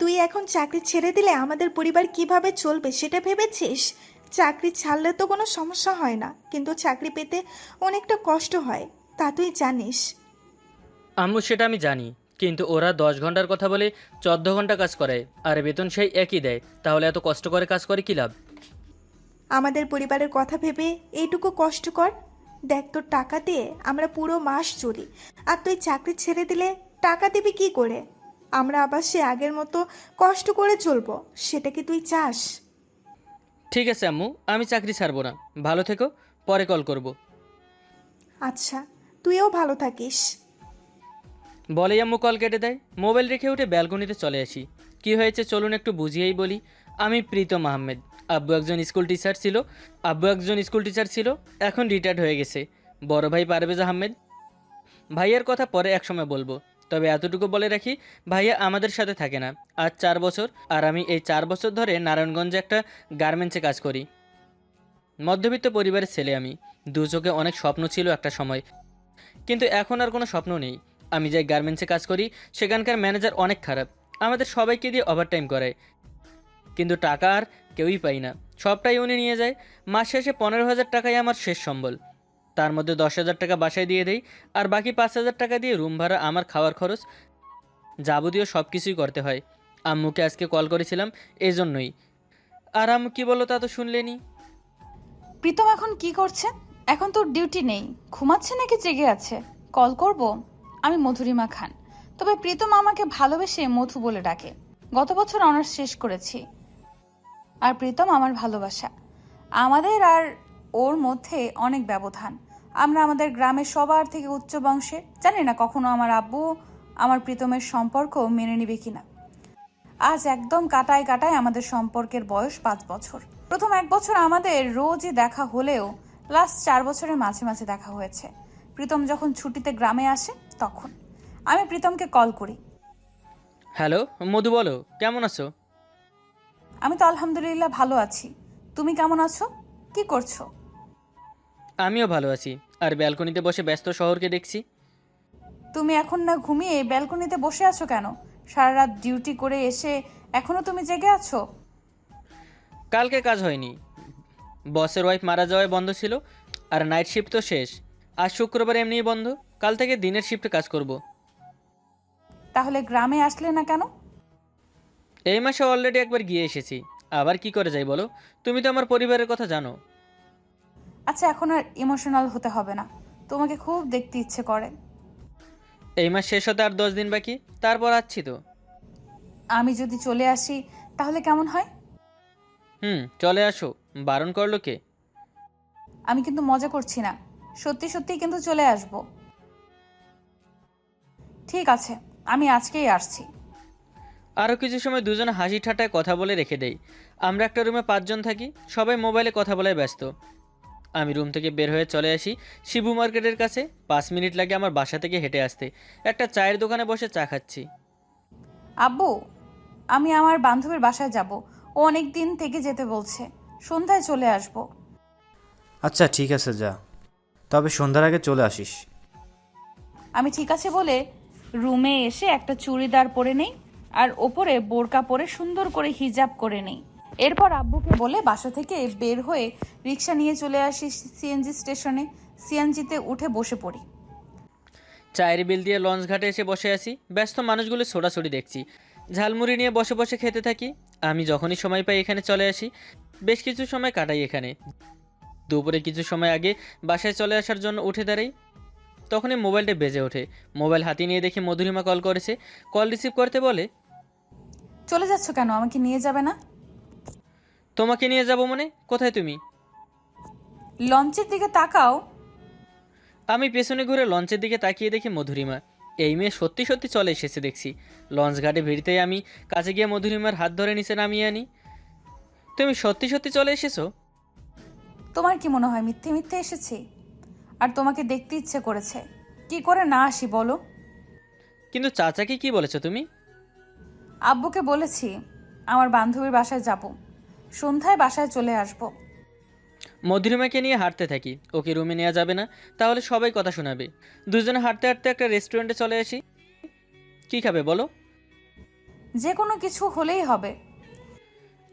তুই এখন চাকরি ছেড়ে দিলে আমাদের পরিবার কীভাবে চলবে সেটা ভেবেছিস? চাকরি ছাড়লে তো কোনো সমস্যা হয় না কিন্তু চাকরি পেতে অনেকটা কষ্ট হয় তা তুই জানিস। আম্মু সেটা আমি জানি কিন্তু ওরা দশ ঘণ্টার কথা বলে চোদ্দ ঘণ্টা কাজ করে আর বেতন সেই একই দেয় তাহলে এত কষ্ট করে কাজ করে কী লাভ? আমাদের পরিবারের কথা ভেবে এইটুকু কষ্ট কর। দেখ তোর টাকা দিয়ে আমরা পুরো মাস চলি আর তুই চাকরি ছেড়ে দিলে টাকা দিবি কি করে? আমরা আবার সে আগের মতো কষ্ট করে চলবো সেটা কি তুই চাস? ঠিক আছে আম্মু আমি চাকরি ছাড়বো না। ভালো থেকো পরে কল করব। আচ্ছা তুইও ভালো থাকিস। বলেই আম্মু কল কেটে দেয়। মোবাইল রেখে উঠে ব্যালকনিতে চলে আসি। কি হয়েছে চলুন একটু বুঝিয়েই বলি। আমি প্রীতম আহমেদ। আব্বু একজন স্কুল টিচার ছিল। আব্বু একজন স্কুল টিচার ছিল এখন রিটায়ার্ড হয়ে গেছে। বড় ভাই পারভেজ আহমেদ। ভাইয়ের কথা পরে একসময় বলব। তবে এতটুকু বলে রাখি, ভাইয়া আমাদের সাথে থাকে না। আজ চার বছর, আর আমি এই চার বছর ধরে নারায়ণগঞ্জে একটা গার্মেন্টসে কাজ করি। মধ্যবিত্ত পরিবারের ছেলে আমি। দু অনেক স্বপ্ন ছিল একটা সময়। কিন্তু এখন আর কোনো স্বপ্ন নেই। আমি যে গার্মেন্টসে কাজ করি, সেখানকার ম্যানেজার অনেক খারাপ। আমাদের সবাইকে দিয়ে ওভারটাইম করায়। কিন্তু টাকা আর কেউই পাই না। সবটাই উনি নিয়ে যায়। মাস শেষে পনেরো হাজার টাকাই আমার শেষ সম্বল। তার মধ্যে দশ হাজার টাকা বাসায় দিয়ে দেই আর বাকি পাঁচ হাজার টাকা দিয়ে রুম ভাড়া, আমার খাওয়ার খরচ যাবতীয় সব কিছুই করতে হয়। আম্মুকে আজকে কল করেছিলাম এই জন্যই আর আম্মু কী বলো তা তো শুনলেনি। প্রীতম এখন কি করছে? এখন তোর ডিউটি নেই। ঘুমাচ্ছে নাকি জেগে আছে? কল করব? আমি মধুরিমা খান। তবে প্রীতম আমাকে ভালোবেসে মধু বলে ডাকে। গত বছর অনার্স শেষ করেছি। আর প্রীতম আমার ভালোবাসা। আমাদের আর ওর মধ্যে অনেক ব্যবধান। আমরা আমাদের গ্রামের সবার থেকে উচ্চ বংশের জানি না কখনো আমার আব্বু আমার প্রীতমের সম্পর্ক মেনে নেবে কিনা। আজ একদম কাটায় কাটায় আমাদের সম্পর্কের বয়স পাঁচ বছর। প্রথম এক বছর আমাদের রোজই দেখা হলেও লাস্ট চার বছরের মাঝে মাঝে দেখা হয়েছে। প্রীতম যখন ছুটিতে গ্রামে আসে তখন। আমি প্রীতমকে কল করি। হ্যালো মধু বলো কেমন আছো? আমি তো আলহামদুলিল্লাহ ভালো আছি। তুমি কেমন আছো? কি করছ? আমিও ভালো আছি। আর ব্যালকনিতে বসে ব্যস্ত শহরকে দেখছি। তুমি এখন না ঘুমিয়ে ব্যালকনিতে বসে আছো কেন? সারা রাত ডিউটি করে এসে এখনও তুমি জেগে আছো? কালকে কাজ হয়নি। বসের ওয়াইফ মারা যাওয়ায় বন্ধ ছিল আর নাইট শিফট তো শেষ। আর শুক্রবার এমনিই বন্ধ। কাল থেকে দিনের শিফটে কাজ করব। তাহলে গ্রামে আসলে না কেন? এই মাসে অলরেডি একবার গিয়ে এসেছি। আবার কি করে যাই বলো? তুমি তো আমার পরিবারের কথা জানো। আচ্ছা এখন আর ইমোশনাল হতে হবে না। তোমাকে খুব দেখতে ইচ্ছে করে। এই মাস শেষ হতে আর দশ দিন বাকি? তারপর আসছি তো। আমি যদি চলে আসি তাহলে কেমন হয়? হুম চলে আসো। বারণ করল কে? আমি কিন্তু মজা করছি না। সত্যি সত্যি কিন্তু চলে আসব। ঠিক আছে আমি আজকেই আসছি। আরও কিছু সময় দুজনে হাসি ঠাট্টায় কথা বলে রেখে দেই। আমরা একটা রুমে পাঁচজন থাকি সবাই মোবাইলে কথা বলায় ব্যস্ত। আমি রুম থেকে বের হয়ে চলে আসি শিবু মার্কেটের কাছে। পাঁচ মিনিট লাগে আমার বাসা থেকে হেঁটে আসতে। একটা চায়ের দোকানে বসে চা খাচ্ছি। আব্বু আমি আমার বান্ধবীর বাসায় যাব। ও অনেক দিন থেকে যেতে বলছে। সন্ধ্যায় চলে আসব। আচ্ছা ঠিক আছে যা। তবে সন্ধ্যার আগে চলে আসিস। আমি ঠিক আছে বলে রুমে এসে একটা চুড়িদার পরে নেই আর ওপরে বোরকা পরে সুন্দর করে হিজাব করে নেই। এরপর আব্বুকে বলে বাসা থেকে বের হয়ে রিক্সা নিয়ে চলে আসি সিএনজি স্টেশনে। সিএনজিতে উঠে বসে পড়ি। চায়ের বিল দিয়ে লঞ্চ ঘাটে এসে বসে আছি। ব্যস্ত মানুষগুলো ছোটাছুটি দেখছি। ঝালমুড়ি নিয়ে বসে বসে খেতে থাকি। আমি যখনই সময় পাই এখানে চলে আসি। বেশ কিছু সময় কাটাই এখানে। দুপুরে কিছু সময় আগে বাসায় চলে আসার জন্য উঠে দাঁড়াই। তখনই মোবাইলটা বেজে ওঠে। মোবাইল হাতে নিয়ে দেখি মধুরিমা কল করেছে। কল রিসিভ করতে বলে চলে যাচ্ছ কেন? আমাকে নিয়ে যাবে না? তোমাকে নিয়ে যাব মানে? কোথায় তুমি? লঞ্চের দিকে তাকাও। আমি পেছনে ঘুরে লঞ্চের দিকে তাকিয়ে দেখি মধুরিমা। এই মেয়ে সত্যি সত্যি চলে এসেছে দেখছি। লঞ্চ ঘাটে ভিড়তেই আমি কাছে গিয়ে মধুরিমার হাত ধরে নিচে নামিয়ে আনি। তুমি সত্যি সত্যি চলে এসেছ? তোমার কি মনে হয় মিথ্যে মিথ্যে এসেছি? আর তোমাকে দেখতে ইচ্ছে করেছে। কি করে না আসি বলো? কিন্তু চাচাকে কি বলেছ তুমি? আব্বুকে বলেছি আমার বান্ধবীর বাসায় যাব। সন্ধ্যায় বাসায় চলে আসব। মধুরিমাকে নিয়ে হাঁটতে থাকি। ওকে রুমে নেওয়া যাবে না? তাহলে সবাই কথা শোনাবে। দুজনে হাঁটতে হাঁটতে একটা রেস্টুরেন্টে চলে আসি। কি খাবে বলো? যে কোনো কিছু হলেই হবে।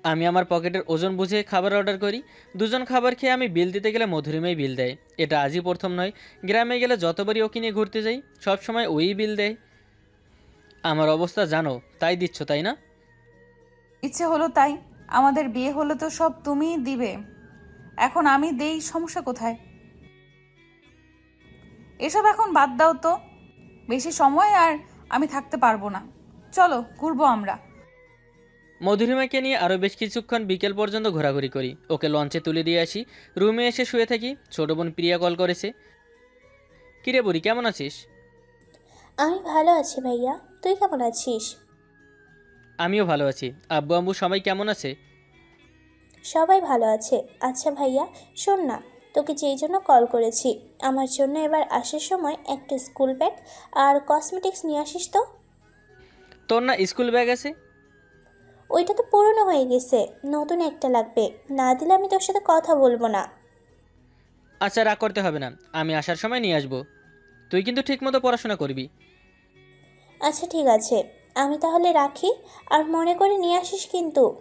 আমি আমার পকেটের ওজন বুঝে খাবার অর্ডার করি। দুজন খাবার খেয়ে আমি বিল দিতে গেলে মধুরিমাই বিল দেয়। এটা আজই প্রথম নয়। গ্রামে গেলে যতবারই ওকে নিয়ে ঘুরতে যাই সব সময় ওই বিল দেয়। আমার অবস্থা জানো তাই দিচ্ছ তাই না? ইচ্ছে হলো তাই। আমাদের বিয়ে হলে তো সব তুমিই দিবে। এখন আমি দেই সমস্যা কোথায়? এসব এখন বাদ দাও তো। বেশি সময় আর আমি থাকতে পারব না। চলো ঘুরবো আমরা। মধুরিমাকে নিয়ে আরও বেশ কিছুক্ষণ বিকেল পর্যন্ত ঘোরাঘুরি করি। ওকে লঞ্চে তুলে দিয়ে আসি। রুমে এসে শুয়ে থাকি। ছোটো বোন প্রিয়া কল করেছে। কিরে বুড়ি কেমন আছিস? আমি ভালো আছি ভাইয়া। তুই কেমন আছিস? আমিও ভালো আছি। আব্বু আম্বু সবাই কেমন আছে? সবাই ভালো আছে। আচ্ছা ভাইয়া শোন না তোকে যেই জন্য কল করেছি আমার জন্য এবার আসার সময় একটা স্কুল ব্যাগ আর কসমেটিক্স নিয়ে আসিস তো? তোর না স্কুল ব্যাগ আছে? ওইটা তো পুরনো হয়ে গেছে নতুন একটা লাগবে। না দিলে আমি তোর সাথে কথা বলব না। আচ্ছা রাগ করতে হবে না আমি আসার সময় নিয়ে আসব। তুই কিন্তু ঠিকমতো পড়াশোনা করবি। আচ্ছা ঠিক আছে। আমি তাহলে রাখি আর মনে করে নিয়ে আসিস কিন্তু।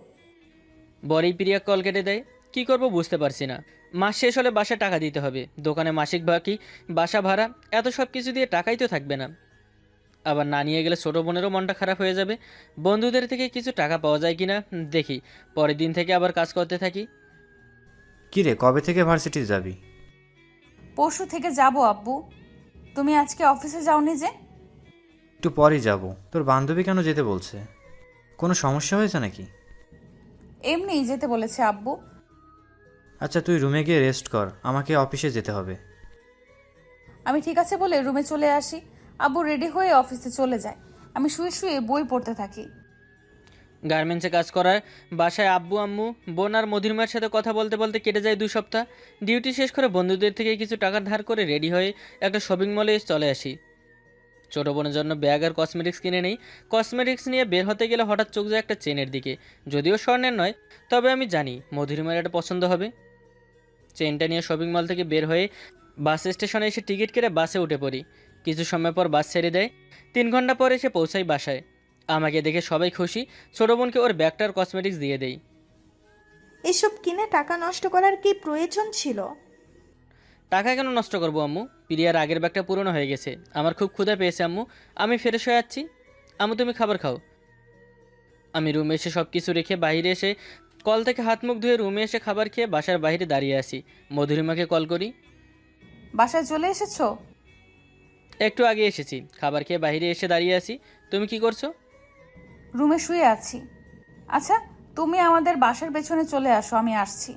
বরেই প্রিয়া কল কেটে দেয়। কি করব বুঝতে পারছি না। মাস শেষ হলে বাসা টাকা দিতে হবে। দোকানে মাসিক বাকি বাসা ভাড়া এত সব কিছু দিয়ে টাকাই তো থাকবে না। আবার না নিয়ে গেলে ছোটো বোনেরও মনটা খারাপ হয়ে যাবে। বন্ধুদের থেকে কিছু টাকা পাওয়া যায় কি না দেখি। পরের দিন থেকে আবার কাজ করতে থাকি। কিরে কবে থেকে ভার্সিটি যাবি? পরশু থেকে যাব আব্বু। তুমি আজকে অফিসে যাওনি যে? একটু পরেই যাব। তোর বান্ধবী কেন যেতে বলছে? কোনো সমস্যা হয়েছে নাকি? এমনিই যেতে বলেছে আব্বু। আচ্ছা তুই রুমে গিয়ে রেস্ট কর আমাকে অফিসে যেতে হবে। আমি ঠিক আছে বলে রুমে চলে আসি। আব্বু রেডি হয়ে অফিসে চলে যায়। আমি শুয়ে শুয়ে বই পড়তে থাকি। গার্মেন্টসে কাজ করার বাসায় আব্বু আম্মু বোন আর মধুরিমার সাথে কথা বলতে বলতে কেটে যায় দুই সপ্তাহ। ডিউটি শেষ করে বন্ধুদের থেকে কিছু টাকা ধার করে রেডি হয়ে একটা শপিং মলে চলে আসি। ছোটো বোনের জন্য ব্যাগ আর কসমেটিক্স কিনে নেই। কসমেটিক্স নিয়ে বের হতে গেলে হঠাৎ চোখ যায় একটা চেনের দিকে। যদিও স্বর্ণের নয়, তবে আমি জানি মধুরিমার এটা পছন্দ হবে। চেনটা নিয়ে শপিং মল থেকে বের হয়ে বাস স্টেশনে এসে টিকিট কেটে বাসে উঠে পড়ি। কিছু সময় পর বাস ছেড়ে দেয়। তিন ঘণ্টা পর এসে পৌঁছাই বাসায়। আমাকে দেখে সবাই খুশি, ছোটো বোনকে ওর ব্যাগটার কসমেটিক্স দিয়ে দেই। এসব কিনে টাকা নষ্ট করার কি প্রয়োজন ছিল? টাকা কেন নষ্ট করব আম্মু? প্রিয়ার আগের ব্যাগটা পুরনো হয়ে গেছে। আমার খুব ক্ষুধা পেয়েছে আম্মু। আমি ফ্রেশ হয়ে যাচ্ছি আম্মু তুমি খাবার খাও। আমি রুমে এসে সব কিছু রেখে বাইরে এসে কল থেকে হাত মুখ ধুয়ে রুমে এসে খাবার খেয়ে বাসার বাইরে দাঁড়িয়ে আসি মধুরিমাকে কল করি। বাসায় চলে এসেছ? একটু আগে এসেছি। খাবার খেয়ে বাইরে এসে দাঁড়িয়ে আসি তুমি কি করছ? রুমে শুয়ে আছি। আচ্ছা তুমি আমাদের বাসার পেছনে চলে আসো আমি আসছি।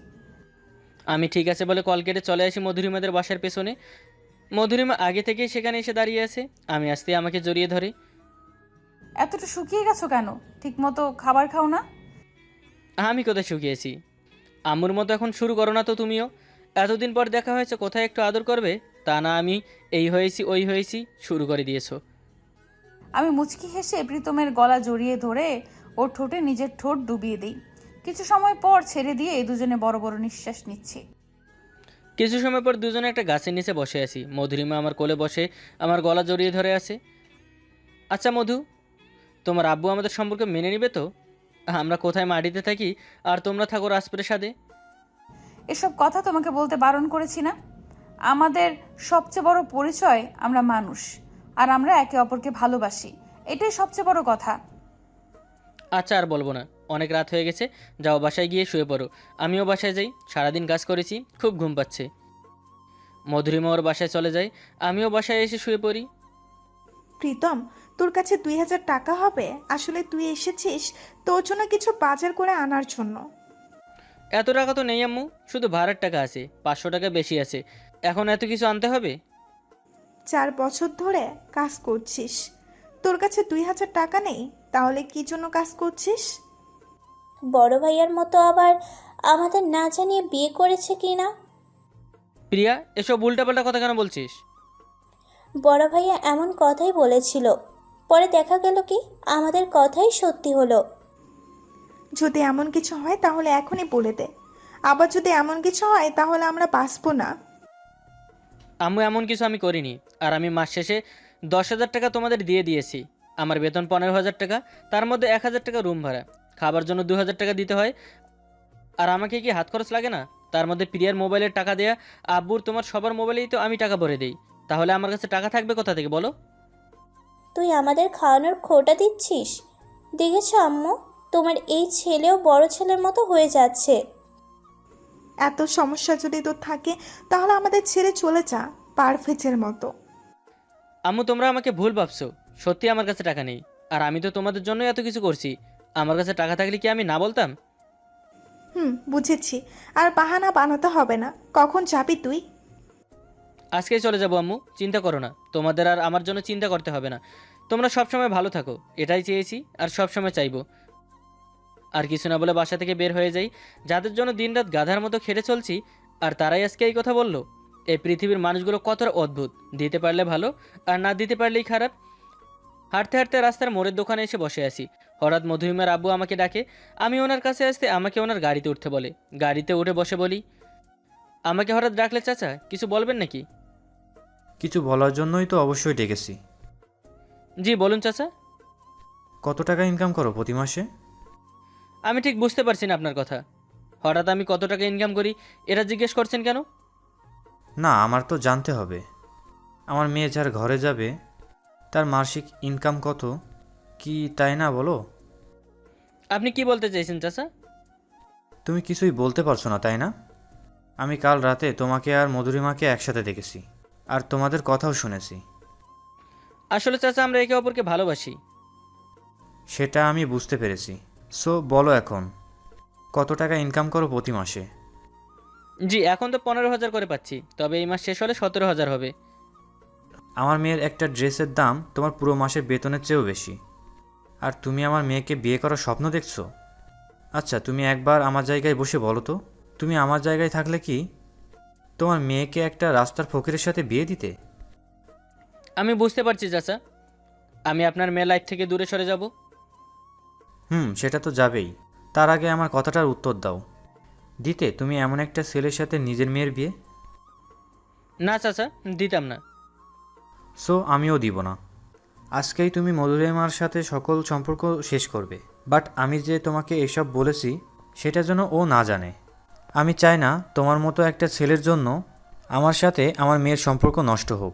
আমি ঠিক আছে বলে কল কেটে চলে আসি মধুরিমাদের বাসার পেছনে। মধুরিমা আগে থেকেই সেখানে এসে দাঁড়িয়ে আছে। আমি আসতে আমাকে জড়িয়ে ধরে। এতটা শুকিয়ে গেছো কেন? ঠিকমতো খাবার খাও না। আমি কোথায় শুকিয়েছি? আম্মুর মতো এখন শুরু করো না তো তুমিও। এতদিন পর দেখা হয়েছে কোথায় একটু আদর করবে? তা না আমি এই হয়েছি ওই হয়েছি শুরু করে দিয়েছ। আমি মুচকি হেসে প্রীতমের গলা জড়িয়ে ধরে ওর ঠোঁটে নিজের ঠোঁট ডুবিয়ে দিই। কিছু সময় পর ছেড়ে দিয়ে এই দুজনে বড় বড় নিঃশ্বাস নিচ্ছে। কিছু সময় পর দুজনে একটা গাছের নিচে বসে আছি। মধুরিমা আমার কোলে বসে আমার গলা জড়িয়ে ধরে আছে। আচ্ছা মধু তোমার আব্বু আমাদের সম্পর্কে মেনে নিবে তো? আমরা কোথায় মাটিতে থাকি আর তোমরা থাকো রাজপ্রাসাদে এসব কথা তোমাকে বলতে বারণ করেছি না। আমাদের সবচেয়ে বড় পরিচয় আমরা মানুষ আর আমরা একে অপরকে ভালোবাসি। এটাই সবচেয়ে বড় কথা। আচ্ছা আর বলব না। অনেক রাত হয়ে গেছে যাও বাসায় গিয়ে শুয়ে পড়ো। আমিও বাসায় যাই সারাদিন কাজ করেছি খুব ঘুম পাচ্ছে। মধুরিমা ওর বাসায় চলে যায় আমিও বাসায় এসে শুয়ে পড়ি। প্রীতম তোর কাছে দুই হাজার টাকা হবে? আসলে তুই এসেছিস তোর জন্য কিছু বাজার করে আনার জন্য। এত টাকা তো নেই আম্মু শুধু ভাড়ার টাকা আছে পাঁচশো টাকা বেশি আছে। এখন এত কিছু আনতে হবে? চার বছর ধরে কাজ করছিস। তোর কাছে দুই হাজার টাকা নেই তাহলে কি জন্য কাজ করছিস? বড় ভাইয়ার মতো আবার আমাদের না জানিয়ে বিয়ে করেছে কি না? প্রিয়া এসব উল্টাপাল্টা কথা কেন বলছিস? বড় ভাইয়া এমন কথাই বলেছিল। পরে দেখা গেল কি আমাদের কথাই সত্যি হলো। যদি এমন কিছু হয় তাহলে এখনই বলে দে। আবার যদি এমন কিছু হয় তাহলে আমরা বাঁচবো না। আমি এমন কিছু আমি করিনি। আর আমি মাস শেষে দশ হাজার টাকা তোমাদের দিয়ে দিয়েছি। আমার বেতন পনেরো হাজার টাকা তার মধ্যে এক হাজার টাকা রুম ভাড়া। খাবার জন্য দু হাজার টাকা দিতে হয়। আর আমাকে কি হাত খরচ লাগে না? তার মধ্যে প্রিয়ার মোবাইলের টাকা দেয়া আব্বুর তোমার সবার মোবাইলেই তো আমি টাকা ভরে দিই। তাহলে আমার কাছে টাকা থাকবে কোথা থেকে বলো? তুই আমাদের খাওয়ানোর খোটা দিচ্ছিস? দেখেছ আম্মু তোমার এই ছেলেও বড় ছেলের মতো হয়ে যাচ্ছে। এত সমস্যা যদি তোর থাকে তাহলে আমাদের ছেড়ে চলে যা পারফেজের মতো। আম্মু তোমরা আমাকে ভুল ভাবছ। সত্যি আমার কাছে টাকা নেই। আর আমি তো তোমাদের জন্য এত কিছু করছি। আমার কাছে টাকা থাকলে কি আমি না বলতাম? হুম বুঝেছি। আর বাহানা বানাতে হবে না। কখন যাবি তুই? আজকেই চলে যাব আম্মু চিন্তা করো না। তোমাদের আর আমার জন্য চিন্তা করতে হবে না। তোমরা সবসময় ভালো থাকো এটাই চেয়েছি আর সবসময় চাইব। আর কিছু না বলে বাসা থেকে বের হয়ে যাই। যাদের জন্য দিনরাত গাধার মতো খেটে চলছি আর তারাই আজকে এই কথা বলল। এই পৃথিবীর মানুষগুলো কতটা অদ্ভুত। দিতে পারলে ভালো আর না দিতে পারলেই খারাপ। হাঁটতে হাঁটতে রাস্তার মোড়ের দোকানে এসে বসে আছি। হঠাৎ মধুমিমার আব্বু আমাকে ডাকে আমি ওনার কাছে আসতে আমাকে ওনার গাড়িতে উঠতে বলে। গাড়িতে উঠে বসে বলি আমাকে হঠাৎ ডাকলে চাচা কিছু বলবেন নাকি? কিছু বলার জন্যই তো অবশ্যই ডেকেছি। জি বলুন চাচা। কত টাকা ইনকাম করো প্রতি মাসে? আমি ঠিক বুঝতে পারছি না আপনার কথা। হঠাৎ আমি কত টাকা ইনকাম করি এটা জিজ্ঞেস করছেন কেন? না আমার তো জানতে হবে। আমার মেয়ে যার ঘরে যাবে তার মাসিক ইনকাম কত কি তাই না বলো? আপনি কি বলতে চাইছেন চাচা? তুমি কিছুই বলতে পারছ না তাই না? আমি কাল রাতে তোমাকে আর মধুরিমাকে একসাথে দেখেছি আর তোমাদের কথাও শুনেছি। আসলে চাচা আমরা একে অপরকে ভালোবাসি। সেটা আমি বুঝতে পেরেছি। সো বলো এখন কত টাকা ইনকাম করো প্রতি মাসে? জি এখন তো পনেরো হাজার করে পাচ্ছি তবে এই মাস শেষ হলে সতেরো হাজার হবে। আমার মেয়ের একটা ড্রেসের দাম তোমার পুরো মাসের বেতনের চেয়েও বেশি। আর তুমি আমার মেয়েকে বিয়ে করার স্বপ্ন দেখছ? আচ্ছা তুমি একবার আমার জায়গায় বসে বলো তো। তুমি আমার জায়গায় থাকলে কি? তোমার মেয়েকে একটা রাস্তার ফকিরের সাথে বিয়ে দিতে? আমি বুঝতে পারছি চাচা। আমি আপনার মেয়ে লাইফ থেকে দূরে সরে যাব। হুম সেটা তো যাবেই। তার আগে আমার কথাটার উত্তর দাও। দিতে তুমি এমন একটা ছেলের সাথে নিজের মেয়ের বিয়ে? না চাচা দিতাম না। সো আমিও দিব না। আজকেই তুমি মধুরিমার সাথে সকল সম্পর্ক শেষ করবে। বাট আমি যে তোমাকে এসব বলেছি, সেটা যেন ও না জানে। আমি চাই না তোমার মতো একটা ছেলের জন্য আমার সাথে আমার মেয়ের সম্পর্ক নষ্ট হোক।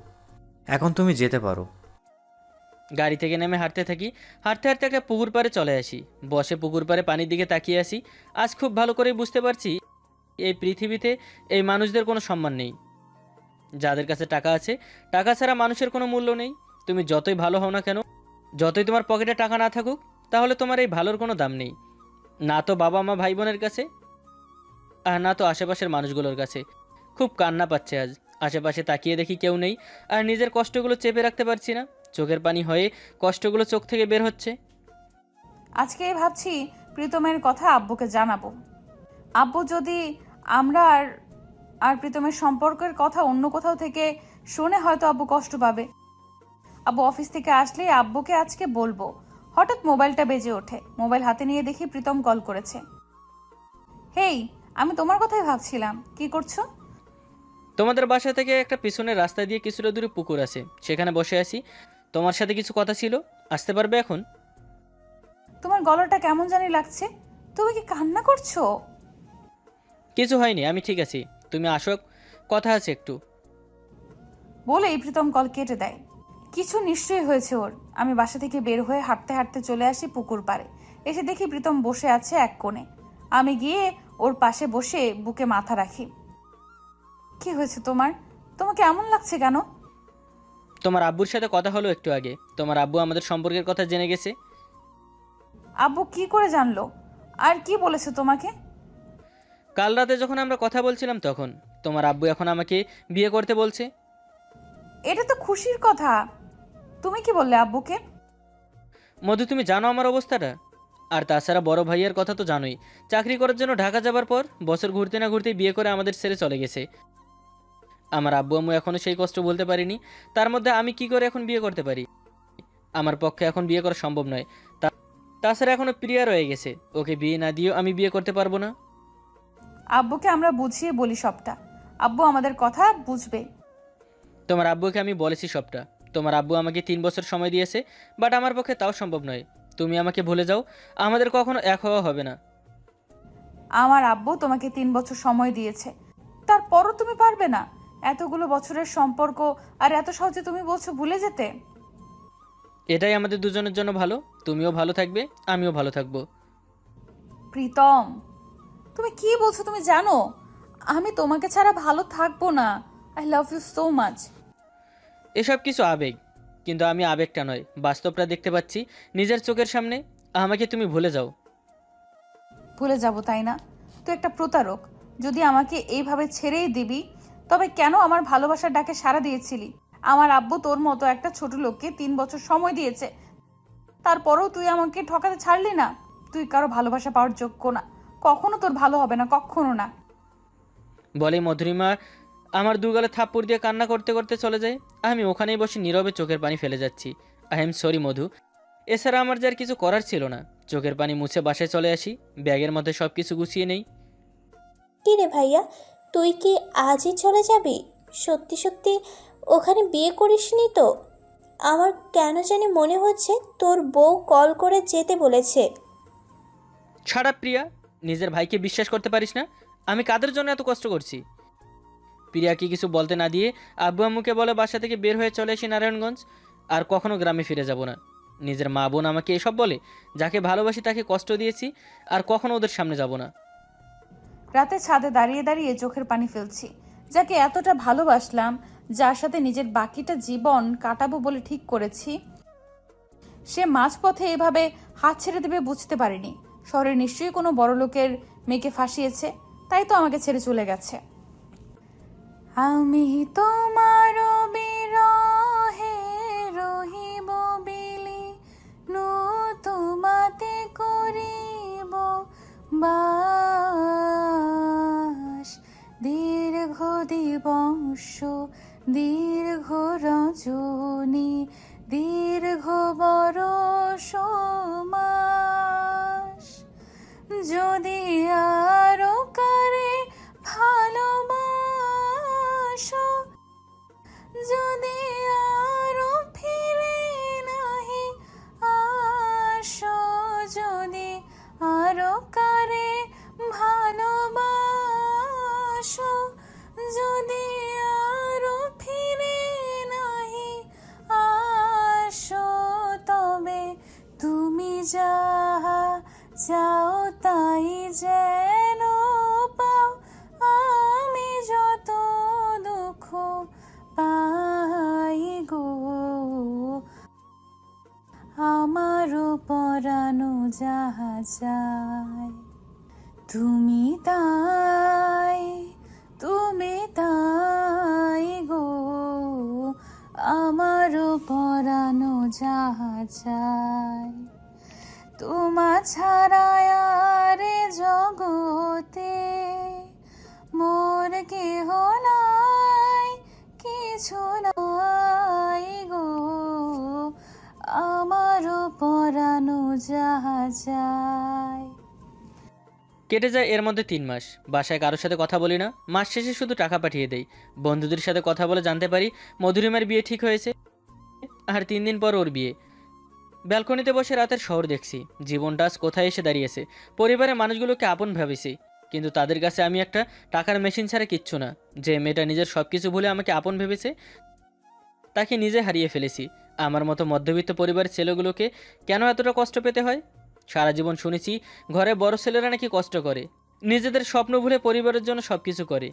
এখন তুমি যেতে পারো। গাড়ি থেকে নেমে হাঁটতে থাকি। হাঁটতে হাঁটতে একটা পুকুর পাড়ে চলে আসি। বসে পুকুর পাড়ে পানির দিকে তাকিয়ে আসি। আজ খুব ভালো করেই বুঝতে পারছি, এই পৃথিবীতে এই মানুষদের কোনো সম্মান নেই। যাদের কাছে টাকা আছে, টাকা ছাড়া মানুষের কোনো মূল্য নেই। তুমি যতই ভালো হও না কেন, যতই তোমার পকেটে টাকা না থাকুক, তাহলে তোমার এই ভালোর কোনো দাম নেই। না তো বাবা মা ভাই বোনের কাছে, আর না তো আশেপাশের মানুষগুলোর কাছে। খুব কান্না পাচ্ছে আজ। আশেপাশে তাকিয়ে দেখি কেউ নেই, আর নিজের কষ্টগুলো চেপে রাখতে পারছি না। চোখের পানি হয়ে কষ্টগুলো চোখ থেকে বের হচ্ছে। আজকে ভাবছি প্রীতমের কথা আব্বুকে জানাব। আব্বু যদি আমরা আর আর প্রীতমের সম্পর্কের কথা অন্য কোথাও থেকে শুনে হয়তো আব্বু কষ্ট পাবে। আব্বু অফিস থেকে আসলেই আব্বুকে আজকে বলব। হঠাৎ মোবাইলটা বেজে ওঠে। মোবাইল হাতে নিয়ে দেখি প্রীতম কল করেছে। হেই আমি তোমার কথাই ভাবছিলাম। কি করছ? তোমাদের বাসা থেকে একটা পিছনের রাস্তা দিয়ে কিছুটা দূরে পুকুর আছে। সেখানে বসে আছি। তোমার সাথে কিছু কথা ছিল? আসতে পারবে এখন? তোমার গলাটা কেমন জানি লাগছে। তুমি কি কান্না করছ? কিছু হয়নি আমি ঠিক আছি। তুমি আসো কথা আছে একটু। বলেই প্রীতম কল কেটে দেয়। কিছু নিশ্চয়ই হয়েছে ওর। আমি বাসা থেকে বের হয়ে হাঁটতে হাঁটতে চলে আসি পুকুর পাড়ে। এসে দেখি প্রীতম বসে আছে এক কোণে। আমি গিয়ে ওর পাশে বসে বুকে মাথা রাখি। কি হয়েছে তোমার? তোমাকে এমন লাগছে কেন? তোমার আব্বুর সাথে কথা হলো একটু আগে। তোমার আব্বু আমাদের সম্পর্কের কথা জেনে গেছে। আব্বু কি করে জানলো? আর কি বলেছে তোমাকে? কাল রাতে যখন আমরা কথা বলছিলাম তখন তোমার আব্বু এখন আমাকে বিয়ে করতে বলছে। এটা তো খুশির কথা। তুমি কি বললে আব্বুকে? মধু তুমি জানো আমার অবস্থাটা? আর তাছাড়া বড় ভাইয়ের কথা তো জানোই। চাকরি করার জন্য ঢাকা যাবার পর বছর ঘুরতে না ঘুরতেই বিয়ে করে আমাদের ছেড়ে চলে গেছে। আমার আব্বু আম্মু এখনও সেই কষ্ট বলতে পারিনি। তার মধ্যে আমি কি করে এখন বিয়ে করতে পারি? আমার পক্ষে এখন বিয়ে করা সম্ভব নয়। তা- তাছাড়া এখনও প্রিয়া রয়ে গেছে। ওকে বিয়ে না দিয়েও আমি বিয়ে করতে পারব না। আব্বুকে আমরা বুঝিয়ে বলি সবটা। আব্বু আমাদের কথা বুঝবে। তোমার আব্বুকে আমি বলেছি সবটা। তোমার আব্বু আমাকে তিন বছর সময় দিয়েছে বাট আমার পক্ষে তাও সম্ভব নয়। তুমি আমাকে ভুলে যাও আমাদের কখনো এক হওয়া হবে না। আমার আব্বু তোমাকে তিন বছর সময় দিয়েছে তারপরও তুমি পারবে না। এতগুলো বছরের সম্পর্ক আর এত সহজে তুমি বলছো ভুলে যেতে? এটাই আমাদের দুজনের জন্য ভালো তুমিও ভালো থাকবে আমিও ভালো থাকব। প্রীতম তুমি কি বলছো তুমি জানো? আমি তোমাকে ছাড়া ভালো থাকব না। I love you so much এসব কিছু আবেগ কিন্তু আমি আবেগটা নয় বাস্তবটা দেখতে পাচ্ছি নিজের চোখের সামনে। আমাকে তুমি ভুলে যাও। ভুলে যাব তাই না? তুই একটা প্রতারক যদি আমাকে এইভাবে ছেড়েই দিবি তবে কেন আমার ভালোবাসার ডাকে সাড়া দিয়েছিলি? আমার আব্বু তোর মতো একটা ছোট লোককে তিন বছর সময় দিয়েছে। তারপরেও তুই আমাকে ঠকাতে ছাড়লি না। তুই কারও ভালোবাসা পাওয়ার যোগ্য না। কখনো তোর ভালো হবে না কখনো না। বলে মধুরিমা আমার দুগালে থাপ্পড় দিয়ে কান্না করতে করতে চলে যায়। আমি ওখানেই বসে নীরবে চোখের পানি ফেলে যাচ্ছি। I am sorry Madhu. এছাড়া আমার যার কিছু করার ছিল না। চোখের পানি মুছে বাসায় চলে আসি। ব্যাগের মধ্যে সব কিছু গুছিয়ে নেই। কি রে ভাইয়া তুই কি আজই চলে যাবি? সত্যি সত্যি ওখানে বিয়ে করিসনি তো? আমার কেন জানি মনে হচ্ছে তোর বউ কল করে যেতে বলেছে। ছাড়া প্রিয়া নিজের ভাইকে বিশ্বাস করতে পারিস না? আমি কাদের জন্য এত কষ্ট করছি? প্রিয়াকে কিছু বলতে না দিয়ে আব্বু আম্মুকে বলে বাসা থেকে বের হয়ে চলে আসি নারায়ণগঞ্জ। আর কখনো গ্রামে ফিরে যাব না। নিজের মা বোন আমাকে এসব বলে, যাকে ভালোবাসি তাকে কষ্ট দিয়েছি, আর কখনো ওদের সামনে যাব না। রাতে ছাদে দাঁড়িয়ে দাঁড়িয়ে চোখের পানি ফেলছি। যাকে এতটা ভালোবাসলাম, যার সাথে নিজের বাকিটা জীবন কাটাবো বলে ঠিক করেছি, সে মাঝপথে এভাবে হাত ছেড়ে দেবে বুঝতে পারিনি। শহরে নিশ্চয়ই কোনো বড় লোকের মেয়েকে ফাঁসিয়েছে, তাই তো আমাকে ছেড়ে চলে গেছে। আমি তোমার বিরহে রহিব বিলি নু তোমাতে করিব বাস। দীর্ঘ দিবংশ, দীর্ঘ রজনী, দীর্ঘ বরষ মাস। যদি আরও ভালোবাসো যদি আরও ফিরে নাহি আসো যদি আরও কারে ভালোবাসো, যদি আরও ফিরে নাহি আসো তবে তুমি যাহা চাও তাই যেন পরানো যাহা তুমি তাই তুমি তাই গো। আমারও পরানো যাহা যায় তোমা ছাড়া আরে জগতে মোর কেহ নাই, কিছু পরানো যাহা যায় কেটে যায় এর মধ্যে তিন মাস। বাসায় কারোর সাথে কথা বলি না। মাস শেষে শুধু টাকা পাঠিয়ে দেই। বন্ধুদের সাথে কথা বলে জানতে পারি মধুরিমার বিয়ে ঠিক হয়েছে আর তিন দিন পর ওর বিয়ে। ব্যালকনিতে বসে রাতের শহর দেখছি। জীবনটা আজ কোথায় এসে দাঁড়িয়েছে? পরিবারের মানুষগুলোকে আপন ভেবেছি। কিন্তু তাদের কাছে আমি একটা টাকার মেশিন ছাড়া কিচ্ছু না। যে মেয়েটা নিজের সব কিছু ভুলে আমাকে আপন ভেবেছে, তাকে নিজে হারিয়ে ফেলেছি। আমার মতো মধ্যবিত্ত পরিবারের ছেলেগুলোকে কেন এতটা কষ্ট পেতে হয়? সারা জীবন শুনেছি, ঘরে বড় ছেলেরা নাকি কষ্ট করে। নিজেদের স্বপ্ন ভুলে পরিবারের জন্য সব কিছু করে।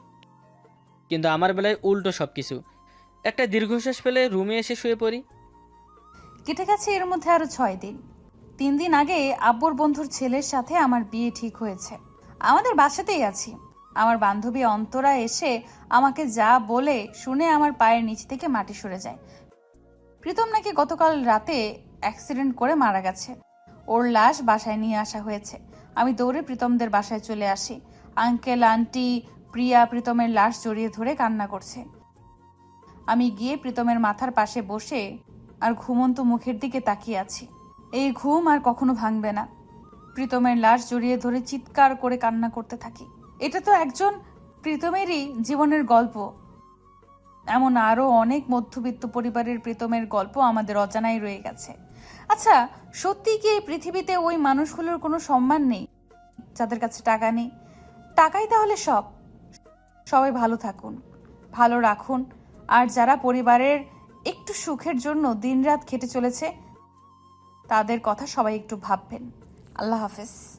কিন্তু আমার বেলায় উল্টো সব কিছু একটা দীর্ঘশ্বাস ফেলে রুমে এসে শুয়ে পড়ি। কেটে গেছে এর মধ্যে আরও ছয় দিন। তিন দিন আগে আব্বুর বন্ধুর ছেলের সাথে আমার বিয়ে ঠিক হয়েছে। আমাদের বাসাতেই আছি। আমার বান্ধবী অন্তরা এসে আমাকে যা বলে শুনে আমার পায়ের নিচ থেকে মাটি সরে যায়। প্রীতম নাকি গতকাল রাতে অ্যাক্সিডেন্ট করে মারা গেছে। ওর লাশ বাসায় নিয়ে আসা হয়েছে। আমি দৌড়ে প্রীতমদের বাসায় চলে আসি। আঙ্কেল আন্টি প্রিয়া প্রীতমের লাশ জড়িয়ে ধরে কান্না করছে। আমি গিয়ে প্রীতমের মাথার পাশে বসে আর ঘুমন্ত মুখের দিকে তাকিয়ে আছি। এই ঘুম আর কখনো ভাঙবে না। প্রীতমের লাশ জড়িয়ে ধরে চিৎকার করে কান্না করতে থাকি। এটা তো একজন প্রীতমেরই জীবনের গল্প। এমন আরও অনেক মধ্যবিত্ত পরিবারের প্রীতমের গল্প আমাদের অজানাই রয়ে গেছে। আচ্ছা সত্যি কি এই পৃথিবীতে ওই মানুষগুলোর কোনো সম্মান নেই? যাদের কাছে টাকা নেই। টাকাই তাহলে সব। সবাই ভালো থাকুন, ভালো রাখুন। আর যারা পরিবারের একটু সুখের জন্য দিনরাত খেটে চলেছে, তাদের কথা সবাই একটু ভাববেন। আল্লাহ হাফেজ।